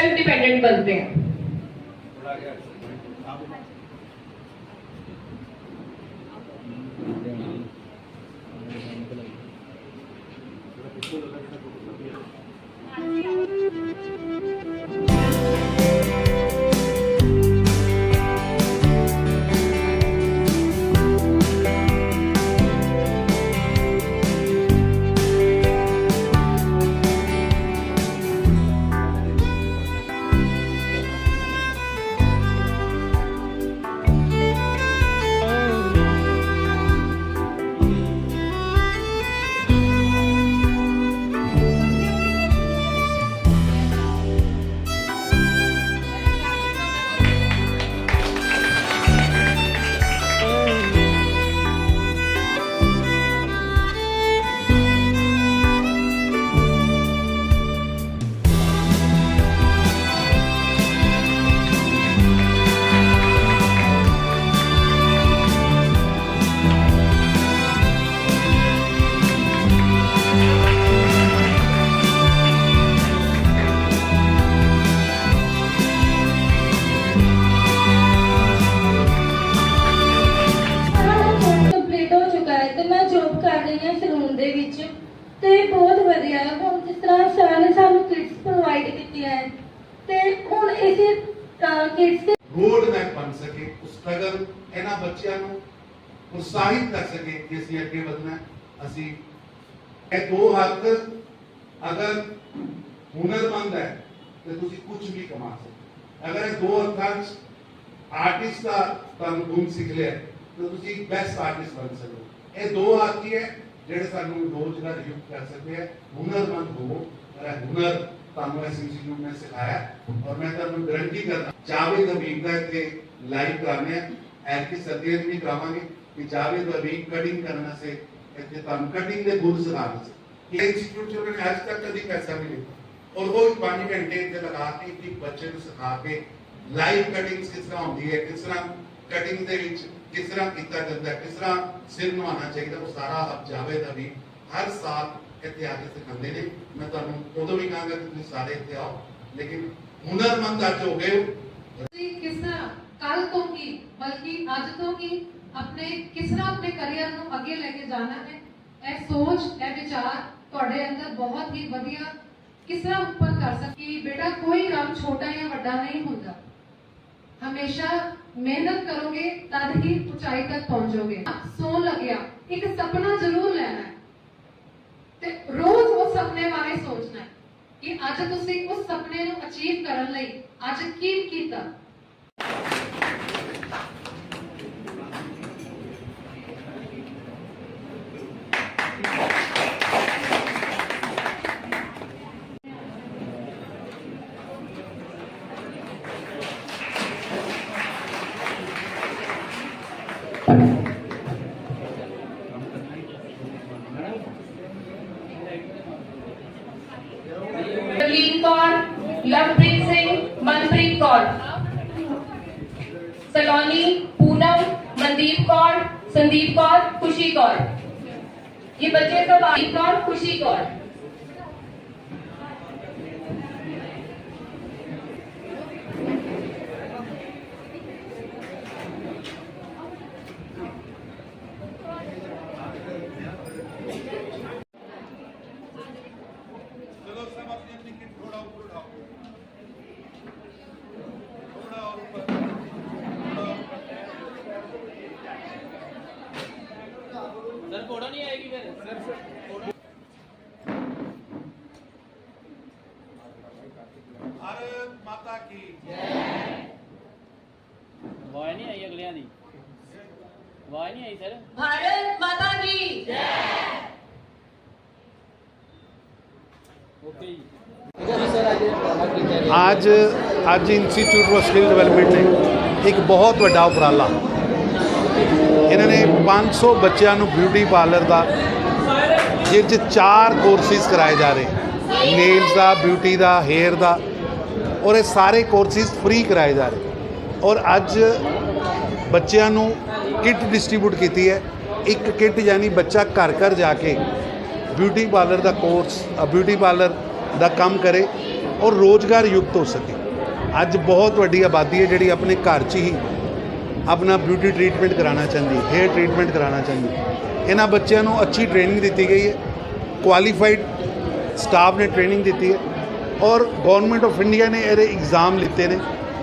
Self dependent बनते हैं ਹੁਣ ਇਸੇ ਦੇ ਰੋਡ ਮੈਪ ਬਣ ਸਕੇ ਉਸ ਸਟਰਗਲ ਇਹਨਾਂ ਬੱਚਿਆਂ ਨੂੰ ਉਤਸ਼ਾਹਿਤ ਕਰ ਸਕੇ ਕਿ ਅਸੀਂ ਅੱਗੇ ਵਧਣਾ ਅਸੀਂ ਇਹ ਦੋ ਹੱਥ ਅਗਰ ਹੁਨਰਮੰਦ ਹੈ, ਤੇ ਤੁਸੀਂ ਕੁਝ ਵੀ ਕਮਾ ਸਕਦੇ ਅਗਰ ਇਹ ਦੋ ਹੱਥਾਂ 'ਚ ਆਰਟਿਸਟ ਦਾ ਤੁਹਾਨੂੰ ਗੁਣ ਸਿੱਖ ਲਿਆ ਤਾਂ ਤੁਸੀਂ ਬੈਸਟ ਆਰਟਿਸਟ ਬਣ ਸਕਦੇ ਇਹ ਦੋ ਹੱਥ ਹੀ ਹੈ ਜਿਹੜੇ ਸਾਨੂੰ ਰੋਜ਼ਗਾਰ ਯੁਕਤ ਕਰ ਸਕਦੇ ਹੈ ਹੁਨਰਮੰਦ ਹੋ ਔਰ ਹੁਨਰ ਤੁਹਾਨੂੰ ਇੰਸਟੀਚਿਊਟ ਨੇ ਸਿਖਾਇਆ ਹੈ ਔਰ ਤੁਹਾਨੂੰ ਗਰੰਟੀ ਕਰਦਾ ਜਾਵੇਦ ਹਬੀਬ ਦਾ ਇੱਥੇ ਲਾਈਵ ਕਰਾਣੇ ਆ ਐਤਕੀ ਸਰਦੀਆਂ ਵੀ ਕਰਾਵਾਂਗੇ ਕਿ ਜਾਵੇਦ ਹਬੀਬ ਕਟਿੰਗ ਕਰਨ ਵਾਸਤੇ ਇੱਥੇ ਤੁਹਾਨੂੰ ਕਟਿੰਗ ਦੇ ਗੁਰ ਸਿਖਾਉਣੇ ਸੀ ਇਹ ਇੰਸਟੀਚਿਊਟ 'ਚ ਉਹਨਾਂ ਅੱਜ ਤੱਕ ਕਦੀ ਪੈਸਾ ਨਹੀਂ ਔਰ ਉਹ 5 ਘੰਟੇ ਇੱਥੇ ਲਗਾ ਕੇ ਬੱਚੇ ਨੂੰ ਸਿਖਾ ਕੇ ਲਾਈਵ ਕਟਿੰਗ ਕਿਸ ਤਰ੍ਹਾਂ ਹੁੰਦੀ ਹੈ, ਕਿਸ ਤਰ੍ਹਾਂ ਕਟਿੰਗ ਦੇ ਵਿੱਚ ਕਿਸ ਤਰ੍ਹਾਂ ਕੀਤਾ ਜਾਂਦਾ ਕਿਸ ਤਰ੍ਹਾਂ ਸਿਰ ਨਵਾਉਣਾ ਚਾਹੀਦਾ, ਉਹ ਸਾਰਾ ਆਪ ਜਾਵੇਦ ਹਬੀਬ ਹਰ ਸਾਲ ਇੱਥੇ ਆ ਕੇ ਸਿਖਾਉਂਦੇ ਨੇ ਮੈਂ ਤੁਹਾਨੂੰ ਉਦੋਂ ਵੀ ਕਹਾਂਗਾ ਕਿ ਤੁਸੀਂ ਸਾਰੇ ਇੱਥੇ ਆਓ ਲੇਕਿਨ ਹੁਨਰਮੰਦ ਅੱਜ ਹੋ ਗਏ ਹੋ ਤੁਸੀਂ ਕਿਸ ਤਰ੍ਹਾਂ ਕੱਲ ਤੋਂ ਕੀ ਬਲਕਿ ਅੱਜ ਤੋਂ ਕੀ ਆਪਣੇ ਕਿਸ ਤਰ੍ਹਾਂ ਆਪਣੇ ਕੈਰੀਅਰ ਨੂੰ ਅੱਗੇ ਲੈ ਕੇ ਜਾਣਾ ਹੈ ਇਹ ਸੋਚ ਇਹ ਵਿਚਾਰ ਤੁਹਾਡੇ ਅੰਦਰ ਬਹੁਤ ਹੀ ਵਧੀਆ ਕਿਸ ਤਰ੍ਹਾਂ ਉੱਪਰ ਕਰ ਸਕੀ ਬੇਟਾ ਕੋਈ ਕੰਮ ਛੋਟਾ ਜਾਂ ਵੱਡਾ ਨਹੀਂ ਹੁੰਦਾ ਹਮੇਸ਼ਾ ਮਿਹਨਤ ਕਰੋਗੇ ਤਦ ਹੀ ਉਚਾਈ ਤੱਕ ਪਹੁੰਚੋਗੇ ਸੋ ਲੱਗਿਆ ਇੱਕ ਸੁਪਨਾ ਜ਼ਰੂਰ ਲੈਣਾ ਹੈ ਤੇ ਰੋਜ਼ ਉਹ ਸੁਪਨੇ ਬਾਰੇ ਸੋਚਣਾ ਹੈ ਕਿ ਅੱਜ ਤੁਸੀਂ ਉਸ ਸੁਪਨੇ ਨੂੰ ਅਚੀਵ ਕਰਨ ਲਈ ਅੱਜ ਕੀ ਕੀਤਾ Thank you. कौर संदीप कौर खुशी कौर ये बच्चे सब आदीप कौर खुशी कौर ਆਵਾਜ਼ ਨਹੀਂ ਆਈ ਸਰ। ਭਾਰਤ ਮਾਤਾ ਕੀ? ਜੈ। ਓਕੇ ਅੱਜ ਅੱਜ ਇੰਸਟੀਚਿਊਟ ਫਾਰ ਸਕਿੱਲ ਡਿਵੈਲਪਮੈਂਟ ਨੇ ਇੱਕ ਬਹੁਤ ਵੱਡਾ ਉਪਰਾਲਾ। ਇਹਨਾਂ ਨੇ 500 ਬੱਚਿਆਂ ਨੂੰ ਬਿਊਟੀ ਪਾਰਲਰ ਦਾ ਜਿਹਦੇ ਚ ਚਾਰ ਕੋਰਸਿਸ ਕਰਾਏ ਜਾ ਰਹੇ। ਨੇਲਸ ਦਾ ਬਿਊਟੀ ਦਾ ਹੇਅਰ ਦਾ ਔਰ ਇਹ ਸਾਰੇ ਕੋਰਸਿਸ ਫ੍ਰੀ ਕਰਾਏ ਜਾ ਰਹੇ। ਔਰ ਅੱਜ ਬੱਚਿਆਂ ਨੂੰ ਕਿੱਟ ਡਿਸਟ੍ਰੀਬਿਊਟ ਕੀਤੀ ਹੈ। ਇੱਕ ਕਿੱਟ ਯਾਨੀ ਬੱਚਾ ਘਰ ਘਰ ਜਾ ਕੇ ਬਿਊਟੀ ਪਾਰਲਰ ਦਾ ਕੋਰਸ ਬਿਊਟੀ ਪਾਰਲਰ ਦਾ ਕੰਮ ਕਰੇ ਔਰ ਰੋਜ਼ਗਾਰ ਯੁਕਤ ਹੋ ਸਕੇ। ਅੱਜ ਬਹੁਤ ਵੱਡੀ ਆਬਾਦੀ ਹੈ ਜਿਹੜੀ ਆਪਣੇ ਘਰ 'ਚ ਹੀ ਆਪਣਾ ਬਿਊਟੀ ਟ੍ਰੀਟਮੈਂਟ ਕਰਾਉਣਾ ਚਾਹੁੰਦੀ ਹੈ, ਹੇਅਰ ਟ੍ਰੀਟਮੈਂਟ ਕਰਾਉਣਾ ਚਾਹੁੰਦੀ ਇਹਨਾਂ ਬੱਚਿਆਂ ਨੂੰ ਅੱਛੀ ਟ੍ਰੇਨਿੰਗ ਦਿੱਤੀ ਗਈ ਹੈ, ਕੁਆਲੀਫਾਈਡ ਸਟਾਫ ਨੇ ਟ੍ਰੇਨਿੰਗ ਦਿੱਤੀ ਹੈ ਔਰ ਗਵਰਨਮੈਂਟ ਆਫ ਇੰਡੀਆ ਨੇ ਇਹਦੇ ਐਗਜ਼ਾਮ ਲਿੱਤੇ ਨੇ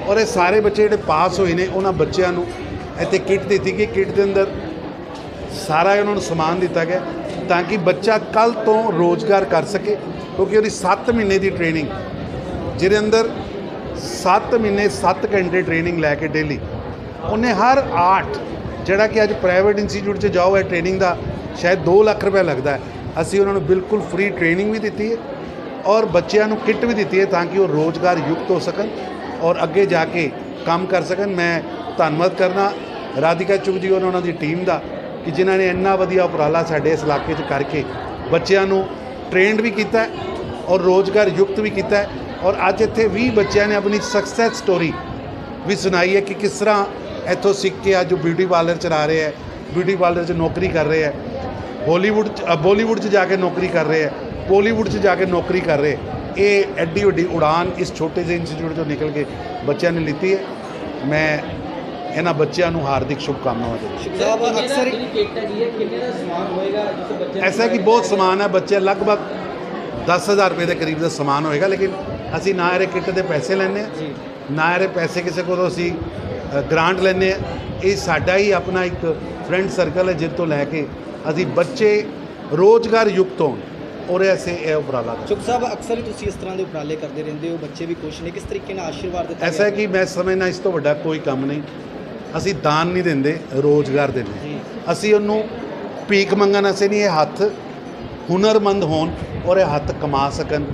ਔਰ ਇਹ ਸਾਰੇ ਬੱਚੇ ਜਿਹੜੇ ਪਾਸ ਹੋਏ ਨੇ, ਉਹਨਾਂ ਬੱਚਿਆਂ ਨੂੰ ਇੱਥੇ ਕਿੱਟ ਦਿੱਤੀ ਗਈ, ਕਿੱਟ ਦੇ ਅੰਦਰ ਸਾਰਾ ਉਹਨਾਂ ਨੂੰ ਸਮਾਨ ਦਿੱਤਾ ਗਿਆ ਤਾਂ ਕਿ ਬੱਚਾ ਕੱਲ ਤੋਂ ਰੋਜ਼ਗਾਰ ਕਰ ਸਕੇ, ਕਿਉਂਕਿ ਉਹਦੀ 7 ਮਹੀਨੇ ਦੀ ਟ੍ਰੇਨਿੰਗ ਜਿਹਦੇ ਅੰਦਰ 7 ਮਹੀਨੇ 7 ਘੰਟੇ ਟ੍ਰੇਨਿੰਗ ਲੈ ਕੇ ਡੇਲੀ ਉਹਨੇ ਹਰ ਆਰਟ ਜਿਹੜਾ ਕਿ ਅੱਜ ਪ੍ਰਾਈਵੇਟ ਇੰਸਟੀਚਿਊਟ 'ਚ ਜਾਓ, ਇਹ ਟ੍ਰੇਨਿੰਗ ਦਾ ਸ਼ਾਇਦ 2 ਲੱਖ ਰੁਪਏ ਲੱਗਦਾ ਹੈ, ਅਸੀਂ ਉਹਨਾਂ ਨੂੰ ਬਿਲਕੁਲ ਫ੍ਰੀ ਟ੍ਰੇਨਿੰਗ ਵੀ ਦਿੱਤੀ ਹੈ ਔਰ ਬੱਚਿਆਂ ਨੂੰ ਕਿੱਟ ਵੀ ਦਿੱਤੀ ਹੈ ਤਾਂ ਕਿ ਉਹ ਰੋਜ਼ਗਾਰ ਯੁਕਤ ਹੋ ਸਕਣ ਔਰ ਅੱਗੇ ਜਾ ਕੇ ਕੰਮ ਕਰ ਸਕਣ। ਮੈਂ ਧੰਨਵਾਦ ਕਰਨਾ ਰਾਧਿਕਾ ਚੁਗ ਜੀ ਔਰ ਉਹਨਾਂ ਦੀ ਟੀਮ ਦਾ ਕਿ ਜਿਨ੍ਹਾਂ ਨੇ ਇੰਨਾ ਵਧੀਆ ਉਪਰਾਲਾ ਸਾਡੇ ਇਸ ਇਲਾਕੇ 'ਚ ਕਰਕੇ ਬੱਚਿਆਂ ਨੂੰ ਟ੍ਰੇਨਡ ਵੀ ਕੀਤਾ ਔਰ ਰੋਜ਼ਗਾਰ ਯੁਕਤ ਵੀ ਕੀਤਾ ਔਰ ਅੱਜ ਇੱਥੇ 20 ਬੱਚਿਆਂ ਨੇ ਆਪਣੀ ਸਕਸੈਸ ਸਟੋਰੀ ਵੀ ਸੁਣਾਈ ਹੈ ਕਿ ਕਿਸ ਤਰ੍ਹਾਂ ਇੱਥੋਂ ਸਿੱਖ ਕੇ ਅੱਜ ਬਿਊਟੀ ਪਾਰਲਰ ਚਲਾ ਰਹੇ ਹੈ ਬਿਊਟੀ ਪਾਰਲਰ 'ਚ ਨੌਕਰੀ ਕਰ ਰਹੇ ਹੈ ਹਾਲੀਵੁੱਡ 'ਚ- ਅ, ਬਾਲੀਵੁੱਡ 'ਚ ਜਾ ਕੇ ਨੌਕਰੀ ਕਰ ਰਹੇ ਹੈ ਬਾਲੀਵੁੱਡ 'ਚ ਜਾ ਕੇ ਨੌਕਰੀ ਕਰ ਰਹੇ ਇਹ ਐਡੀ ਵੱਡੀ ਉਡਾਨ ਇਸ ਛੋਟੇ ਜਿਹੇ ਇੰਸਟੀਚਿਊਟ ਤੋਂ ਨਿਕਲ ਕੇ ਬੱਚਿਆਂ ਨੇ ਲਿੱਤੀ ਹੈ। ਮੈਂ ਇਹਨਾਂ ਬੱਚਿਆਂ ਨੂੰ ਹਾਰਦਿਕ ਸ਼ੁਭਕਾਮਨਾਵਾਂ ਦਿੰਦਾ ਸਾਹਿਬ ਅਕਸਰ ਜਿਹੜੀ ਕਿੱਟ ਹੈਗੀ ਹੈ? ਕਿੰਨੇ ਦਾ ਸਮਾਨ ਹੋਏਗਾ? ਜਿਸ ਬੱਚੇ ਐਸਾ ਕਿ ਬਹੁਤ ਸਮਾਨ ਹੈ ਬੱਚੇ ਲਗਭਗ 10000 ਰੁਪਏ ਦੇ ਕਰੀਬ ਦਾ ਸਮਾਨ ਹੋਏਗਾ ਲੇਕਿਨ ਅਸੀਂ ਨਾ ਇਹਦੇ ਕਿੱਟ ਦੇ ਪੈਸੇ ਲੈਂਦੇ ਹਾਂ ਨਾ ਇਹਦੇ ਪੈਸੇ ਕਿਸੇ ਕੋਲੋਂ ਅਸੀਂ ਗ੍ਰਾਂਟ ਲੈਂਦੇ ਹਾਂ। ਇਹ ਸਾਡਾ ਹੀ ਆਪਣਾ ਇੱਕ ਫਰੈਂਡ ਸਰਕਲ ਹੈ ਜਿਸ ਤੋਂ ਲੈ ਕੇ ਅਸੀਂ ਬੱਚੇ ਰੋਜ਼ਗਾਰ ਯੁਕਤ ਹੋਣ ਔਰ ਐਸੇ ਇਹ ਉਪਰਾਲਾ ਕਰਦੇ ਚੁੱਕ ਸਾਹਿਬ ਅਕਸਰ ਹੀ ਤੁਸੀਂ ਇਸ ਤਰ੍ਹਾਂ ਦੇ ਉਪਰਾਲੇ ਕਰਦੇ ਰਹਿੰਦੇ ਹੋ ਬੱਚੇ ਵੀ ਖੁਸ਼ ਨੇ। ਕਿਸ ਤਰੀਕੇ ਨਾਲ ਆਸ਼ੀਰਵਾਦ ਦਿੱਤਾ ਐਸਾ ਹੈ? ਕਿ ਮੈਂ ਸਮਝਣਾ ਇਸ ਤੋਂ ਵੱਡਾ ਕੋਈ ਕੰਮ ਨਹੀਂ। ਅਸੀਂ ਦਾਨ ਨਹੀਂ ਦਿੰਦੇ ਰੋਜ਼ਗਾਰ ਦਿੰਦੇ। ਅਸੀਂ ਉਹਨੂੰ ਭੀਖ ਮੰਗਣ ਅਸੀਂ ਨਹੀਂ ਇਹ ਹੱਥ ਹੁਨਰਮੰਦ ਹੋਣ ਔਰ ਇਹ ਹੱਥ ਕਮਾ ਸਕਣ।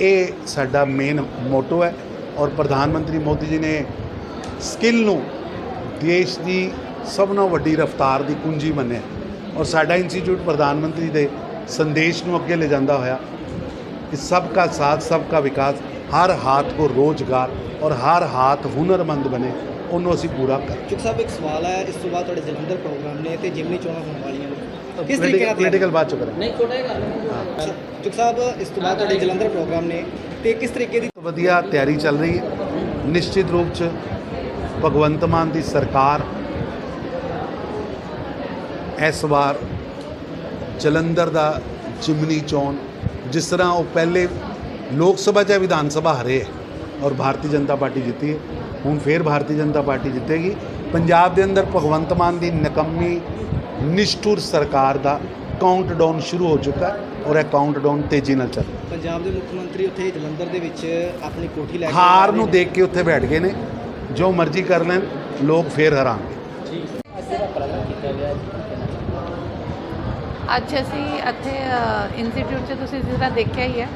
ਇਹ ਸਾਡਾ ਮੇਨ ਮੋਟੋ ਹੈ ਔਰ ਪ੍ਰਧਾਨ ਮੰਤਰੀ ਮੋਦੀ ਜੀ ਨੇ ਸਕਿੱਲ ਨੂੰ ਦੇਸ਼ ਦੀ ਸਭ ਨਾਲੋਂ ਵੱਡੀ ਰਫ਼ਤਾਰ ਦੀ ਕੁੰਜੀ ਮੰਨਿਆ। ਔਰ ਸਾਡਾ ਇੰਸਟੀਚਿਊਟ ਪ੍ਰਧਾਨ ਮੰਤਰੀ ਦੇ ਸੰਦੇਸ਼ ਨੂੰ ਅੱਗੇ ਲੈ ਜਾਂਦਾ ਹੋਇਆ ਕਿ ਸਭ ਦਾ ਸਾਥ ਸਭ ਦਾ ਵਿਕਾਸ ਹਰ ਹਾਥ ਕੋ ਰੋਜ਼ਗਾਰ ਔਰ ਹਰ ਹਾਥ ਹੁਨਰਮੰਦ ਬਣੇ। ਉਹਨੂੰ ਅਸੀਂ ਪੂਰਾ ਕਰ ਚੁੱਕ ਸਾਹਿਬ ਇੱਕ ਸਵਾਲ ਹੈ ਇਸ ਤੋਂ ਬਾਅਦ ਤੁਹਾਡੇ ਜਲੰਧਰ ਪ੍ਰੋਗਰਾਮ ਨੇ ਤੇ ਜਿਮਨੀ ਚੋਣਾਂ ਹੋਣ ਵਾਲੀਆਂ ਨੇ। ਕਿਸ ਤਰੀਕੇ ਨਾਲ ਪੋਲੀਟੀਕਲ ਬਾਅਦ ਚੁੱਕ ਨਹੀਂ ਛੋਟਾ ਹੀ ਲਓ ਚੁੱਕ ਸਾਹਿਬ ਇਸ ਤੋਂ ਬਾਅਦ ਤੁਹਾਡੇ ਜਲੰਧਰ ਪ੍ਰੋਗਰਾਮ ਨੇ ਤੇ ਕਿਸ ਤਰੀਕੇ ਦੀ ਵਧੀਆ ਤਿਆਰੀ ਚੱਲ ਰਹੀ ਹੈ। ਨਿਸ਼ਚਿਤ ਰੂਪ 'ਚ ਭਗਵੰਤ ਮਾਨ ਦੀ ਸਰਕਾਰ ਇਸ ਵਾਰ ਜਲੰਧਰ ਦਾ ਜਿਮਨੀ ਚੋਣ ਜਿਸ ਤਰ੍ਹਾਂ ਉਹ ਪਹਿਲੇ ਲੋਕ ਸਭਾ ਜਾਂ ਵਿਧਾਨ ਸਭਾ ਹਰੇ ਔਰ ਭਾਰਤੀ ਜਨਤਾ ਪਾਰਟੀ ਜਿੱਤੀ ਹੈ। ਹੁਣ ਫੇਰ ਭਾਰਤੀ ਜਨਤਾ ਪਾਰਟੀ ਜਿੱਤੇਗੀ। ਪੰਜਾਬ ਦੇ ਅੰਦਰ ਭਗਵੰਤ ਮਾਨ ਦੀ ਨਕੰਮੀ ਨਿਸ਼ਠੁਰ ਸਰਕਾਰ ਦਾ ਕਾਊਂਟਡਾਊਨ ਸ਼ੁਰੂ ਹੋ ਚੁੱਕਾ ਹੈ ਔਰ ਇਹ ਕਾਊਂਟਡਾਊਨ ਤੇਜ਼ੀ ਨਾਲ ਚੱਲ ਰਿਹਾ ਹੈ। ਪੰਜਾਬ ਦੇ ਮੁੱਖ ਮੰਤਰੀ ਉੱਥੇ ਜਲੰਧਰ ਦੇ ਵਿੱਚ ਆਪਣੀ ਕੋਠੀ ਲੈ ਕੇ ਹਾਰ ਨੂੰ ਨੇ। ਦੇਖ ਕੇ ਉੱਥੇ ਬੈਠ ਗਏ ਨੇ। ਜੋ ਮਰਜ਼ੀ ਕਰ ਲੈਣ ਲੋਕ ਫੇਰ ਹਰਾਂਗੇ ਅੱਜ ਅਸੀਂ ਇੱਥੇ ਇੰਸਟੀਚਿਊਟ 'ਚ ਤੁਸੀਂ ਜਿਸ ਤਰ੍ਹਾਂ ਦੇਖਿਆ ਹੀ ਹੈ।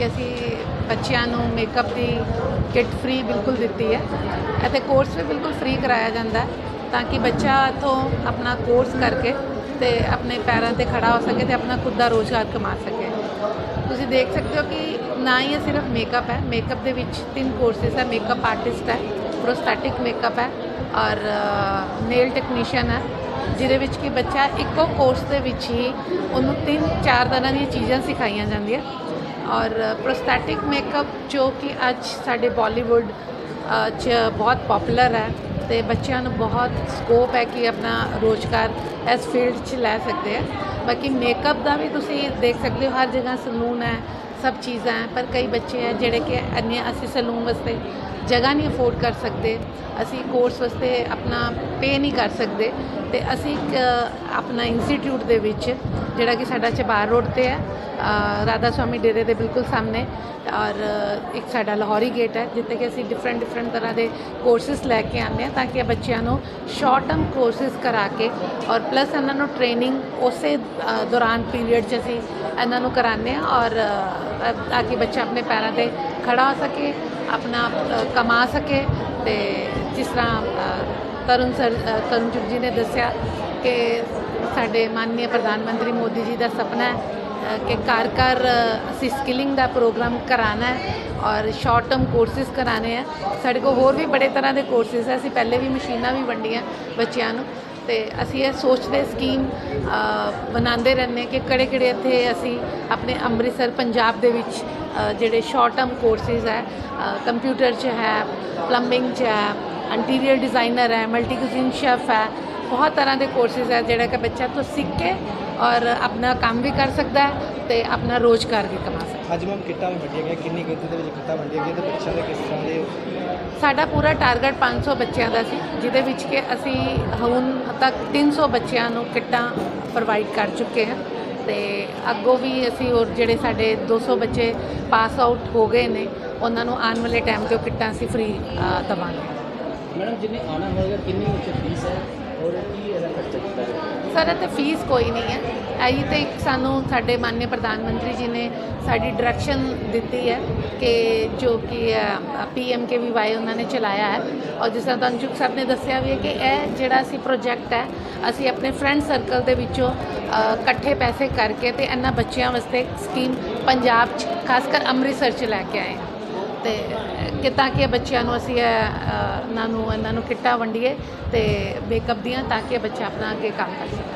ਕਿ ਅਸੀਂ ਬੱਚਿਆਂ ਨੂੰ ਮੇਕਅਪ ਦੀ ਕਿੱਟ ਫ੍ਰੀ ਬਿਲਕੁਲ ਦਿੱਤੀ ਹੈ ਅਤੇ ਕੋਰਸ ਵੀ ਬਿਲਕੁਲ ਫ੍ਰੀ ਕਰਾਇਆ ਜਾਂਦਾ ਤਾਂ ਕਿ ਬੱਚਾ ਇੱਥੋਂ ਆਪਣਾ ਕੋਰਸ ਕਰਕੇ ਤੇ ਆਪਣੇ ਪੈਰਾਂ ਤੇ ਖੜਾ ਹੋ ਸਕੇ ਤੇ ਆਪਣਾ ਖੁਦ ਦਾ ਰੋਜ਼ਗਾਰ ਕਮਾ ਸਕੇ। ਤੁਸੀਂ ਦੇਖ ਸਕਦੇ ਹੋ ਕਿ ਨਾ ਹੀ ਇਹ ਸਿਰਫ ਮੇਕਅਪ ਹੈ ਮੇਕਅਪ ਦੇ ਵਿੱਚ ਤਿੰਨ ਕੋਰਸਿਸ ਹੈ ਮੇਕਅਪ ਆਰਟਿਸਟ ਹੈ ਪ੍ਰੋਸਥੈਟਿਕ ਮੇਕਅਪ ਹੈ ਔਰ ਨੇਲ ਟੈਕਨੀਸ਼ੀਅਨ ਹੈ, ਜਿਹਦੇ ਵਿੱਚ ਕਿ ਬੱਚਾ ਇੱਕੋ ਕੋਰਸ ਦੇ ਵਿੱਚ ਹੀ ਉਹਨੂੰ ਤਿੰਨ ਚਾਰ ਤਰ੍ਹਾਂ ਦੀਆਂ ਚੀਜ਼ਾਂ ਸਿਖਾਈਆਂ ਜਾਂਦੀਆਂ। ਔਰ ਪ੍ਰੋਸਥੈਟਿਕ ਮੇਕਅਪ ਜੋ ਕਿ ਅੱਜ ਸਾਡੇ ਬਾਲੀਵੁੱਡ 'ਚ ਬਹੁਤ ਪਪੂਲਰ ਹੈ ਤੇ ਬੱਚਿਆਂ ਨੂੰ ਬਹੁਤ ਸਕੋਪ ਹੈ ਕਿ ਆਪਣਾ ਰੋਜ਼ਗਾਰ ਇਸ ਫੀਲਡ 'ਚ ਲੈ ਸਕਦੇ ਆ ਬਾਕੀ ਮੇਕਅਪ ਦਾ ਵੀ ਤੁਸੀਂ ਦੇਖ ਸਕਦੇ ਹੋ, ਹਰ ਜਗ੍ਹਾ ਸਲੂਨ ਹੈ, ਸਭ ਚੀਜ਼ਾਂ ਹੈ, ਪਰ ਕਈ ਬੱਚੇ ਹੈ ਜਿਹੜੇ ਕਿ ਇੰਨੇ ਅਸੀਂ ਸਲੂਨ ਵਾਸਤੇ ਜਗ੍ਹਾ ਨਹੀਂ ਅਫੋਰਡ ਕਰ ਸਕਦੇ। ਅਸੀਂ ਕੋਰਸ ਵਾਸਤੇ ਆਪਣਾ ਪੇ ਨਹੀਂ ਕਰ ਸਕਦੇ। ਤੇ ਅਸੀਂ ਇੱਕ ਆਪਣਾ ਇੰਸਟੀਚਿਊਟ ਦੇ ਵਿੱਚ, ਜਿਹੜਾ ਕਿ ਸਾਡਾ ਚਬਾਰ ਰੋਡ ਤੇ ਹੈ ਰਾਧਾ ਸਵਾਮੀ ਡੇਰੇ ਦੇ ਬਿਲਕੁਲ ਸਾਹਮਣੇ, ਔਰ ਇੱਕ ਸਾਡਾ ਲਾਹੌਰੀ ਗੇਟ ਹੈ, ਜਿੱਥੇ ਕਿ ਅਸੀਂ ਡਿਫਰੈਂਟ ਡਿਫਰੈਂਟ ਤਰ੍ਹਾਂ ਦੇ ਕੋਰਸਿਸ ਲੈ ਕੇ ਆਉਂਦੇ ਹਾਂ, ਤਾਂ ਕਿ ਬੱਚਿਆਂ ਨੂੰ ਸ਼ਾਰਟ ਟਰਮ ਕੋਰਸਿਸ ਕਰਾ ਕੇ, ਔਰ ਪਲੱਸ ਇਹਨਾਂ ਨੂੰ ਟ੍ਰੇਨਿੰਗ ਉਸੇ ਦੌਰਾਨ ਪੀਰੀਅਡ 'ਚ ਅਸੀਂ ਇਹਨਾਂ ਨੂੰ ਕਰਾਉਂਦੇ ਹਾਂ, ਔਰ ਤਾਂ ਕਿ ਬੱਚਾ ਆਪਣੇ ਪੈਰਾਂ ਤੇ ਖੜਾ ਹੋ ਸਕੇ, ਆਪਣਾ ਕਮਾ ਸਕੇ, ਤੇ ਜਿਸ ਤਰ੍ਹਾਂ ਤਰੁਣ ਸਰ ਅ, ਜੀ ਨੇ ਦੱਸਿਆ ਕਿ ਸਾਡੇ ਮਾਨਨੀय ਪ੍ਰਧਾਨ ਮੰਤਰੀ ਮੋਦੀ ਜੀ ਦਾ ਸੁਪਨਾ ਹੈ ਕਿ ਘਰ ਘਰ ਅਸੀਂ ਸਕਿਲਿੰਗ ਦਾ ਪ੍ਰੋਗਰਾਮ ਕਰਾਉਣਾ ਹੈ ਔਰ ਸ਼ਾਰਟ ਟਰਮ ਕੋਰਸਿਸ ਕਰਾਣੇ ਆ ਸਾਡੇ ਕੋਲ ਹੋਰ ਵੀ ਬੜੇ ਤਰ੍ਹਾਂ ਦੇ ਕੋਰਸਿਸ ਹੈ ਅਸੀਂ ਪਹਿਲੇ ਵੀ ਮਸ਼ੀਨਾਂ ਵੀ ਵੰਡੀਆਂ ਬੱਚਿਆਂ ਨੂੰ ਤੇ ਅਸੀਂ ਇਹ ਸੋਚਦੇ ਸਕੀਮ ਬਣਾਉਂਦੇ ਰਹਿੰਦੇ ਕਿ ਕਿਹੜੇ ਕਿਹੜੇ ਇੱਥੇ ਅਸੀਂ ਆਪਣੇ ਅੰਮ੍ਰਿਤਸਰ ਪੰਜਾਬ ਦੇ ਵਿੱਚ ਜਿਹੜੇ ਸ਼ਾਰਟ ਟਰਮ ਕੋਰਸਿਸ ਹੈ ਕੰਪਿਊਟਰ 'ਚ ਹੈ ਪਲੰਬਿੰਗ 'ਚ ਹੈ ਇੰਟੀਰੀਅਰ ਡਿਜ਼ਾਈਨਰ ਹੈ ਮਲਟੀ ਕੁਜ਼ਿਨ ਸ਼ੈਫ ਹੈ ਬਹੁਤ ਤਰ੍ਹਾਂ ਦੇ ਕੋਰਸਿਸ ਹੈ ਜਿਹੜਾ ਕਿ ਬੱਚਾ ਤੋਂ ਸਿੱਖ ਕੇ ਔਰ ਆਪਣਾ ਕੰਮ ਵੀ ਕਰ ਸਕਦਾ ਹੈ ਤੇ ਆਪਣਾ ਰੋਜ਼ਗਾਰ ਵੀ ਕਮਾ ਸਕਦਾ ਹੈ। ਅੱਜ ਮੈਮ ਕਿੱਟਾਂ ਵੰਡੀਆਂ ਗਈਆਂ ਕਿੰਨੀ ਗਿਣਤੀ ਦੇ ਵਿੱਚ ਕਿੱਟਾਂ ਵੰਡੀਆਂ ਗਈਆਂ ਤੇ ਬੱਚਿਆਂ ਦੇ ਕਿਸ ਤਰ੍ਹਾਂ ਦੇ ਸਾਡਾ ਪੂਰਾ ਟਾਰਗੇਟ 500 ਬੱਚਿਆਂ ਦਾ ਸੀ ਜਿਹਦੇ ਵਿੱਚ ਕਿ ਅਸੀਂ ਹੁਣ ਤੱਕ 300 ਬੱਚਿਆਂ ਨੂੰ ਕਿੱਟਾਂ ਪ੍ਰੋਵਾਈਡ ਕਰ ਚੁੱਕੇ ਹਾਂ ਤੇ ਅੱਗੋਂ ਵੀ ਅਸੀਂ ਹੋਰ ਜਿਹੜੇ ਸਾਡੇ 200 ਬੱਚੇ ਪਾਸ ਆਊਟ ਹੋ ਗਏ ਨੇ ਉਹਨਾਂ ਨੂੰ ਆਉਣ ਵਾਲੇ ਟਾਈਮ ਤੇ ਕਿੱਟਾਂ ਅਸੀਂ ਫ੍ਰੀ ਦਵਾਂਗੇ। ਮੈਡਮ, ਜਿੰਨੇ ਆਣਾ ਹੋਏਗਾ, ਕਿੰਨੀ ਉੱਚ ਫੀਸ ਹੈ ਔਰ ਕੀ ਇਹਦਾ ਖਰਚਾ ਕੀਤਾ ਜਾਏਗਾ? ਸਰ ਇਹ ਤੇ ਫੀਸ ਕੋਈ ਨਹੀਂ ਹੈ। ਇਹੀ ਤੇ ਇੱਕ ਸਾਨੂੰ ਸਾਡੇ ਮਾਨਯ ਪ੍ਰਧਾਨ ਮੰਤਰੀ ਜੀ ਨੇ ਸਾਡੀ ਡਾਇਰੈਕਸ਼ਨ ਦਿੱਤੀ ਹੈ ਕਿ ਜੋ ਕਿ ਪੀਐਮ ਕੇ ਵੀ ਵਾਈ ਉਹਨਾਂ ਨੇ ਚਲਾਇਆ ਹੈ। ਔਰ ਜਿਸ ਤਰ੍ਹਾਂ ਤੁਹਾਨੂੰ ਚੁੱਕ ਸਾਹਿਬ ਨੇ ਦੱਸਿਆ ਵੀ ਹੈ ਕਿ ਇਹ ਜਿਹੜਾ ਅਸੀਂ ਪ੍ਰੋਜੈਕਟ ਹੈ, ਅਸੀਂ ਆਪਣੇ ਫਰੈਂਡ ਸਰਕਲ ਦੇ ਵਿੱਚੋਂ ਇਕੱਠੇ ਪੈਸੇ ਕਰਕੇ ਤੇ ਇਹਨਾਂ ਬੱਚਿਆਂ ਵਾਸਤੇ ਸਕੀਮ ਪੰਜਾਬ 'ਚ ਖਾਸ ਕਰ ਅੰਮ੍ਰਿਤਸਰ 'ਚ ਲੈ ਕੇ ਆਏ ਤੇ ਕਿ ਤਾਂ ਕਿ ਬੱਚਿਆਂ ਨੂੰ ਅਸੀਂ ਇਹਨਾਂ ਨੂੰ ਇਹਨਾਂ ਨੂੰ ਕਿੱਟਾਂ ਵੰਡੀਏ ਤੇ ਮੇਕਅਪ ਦੀਆਂ ਤਾਂ ਕਿ ਬੱਚਾ ਆਪਣਾ ਅੱਗੇ ਕੰਮ ਕਰ ਸਕੇ।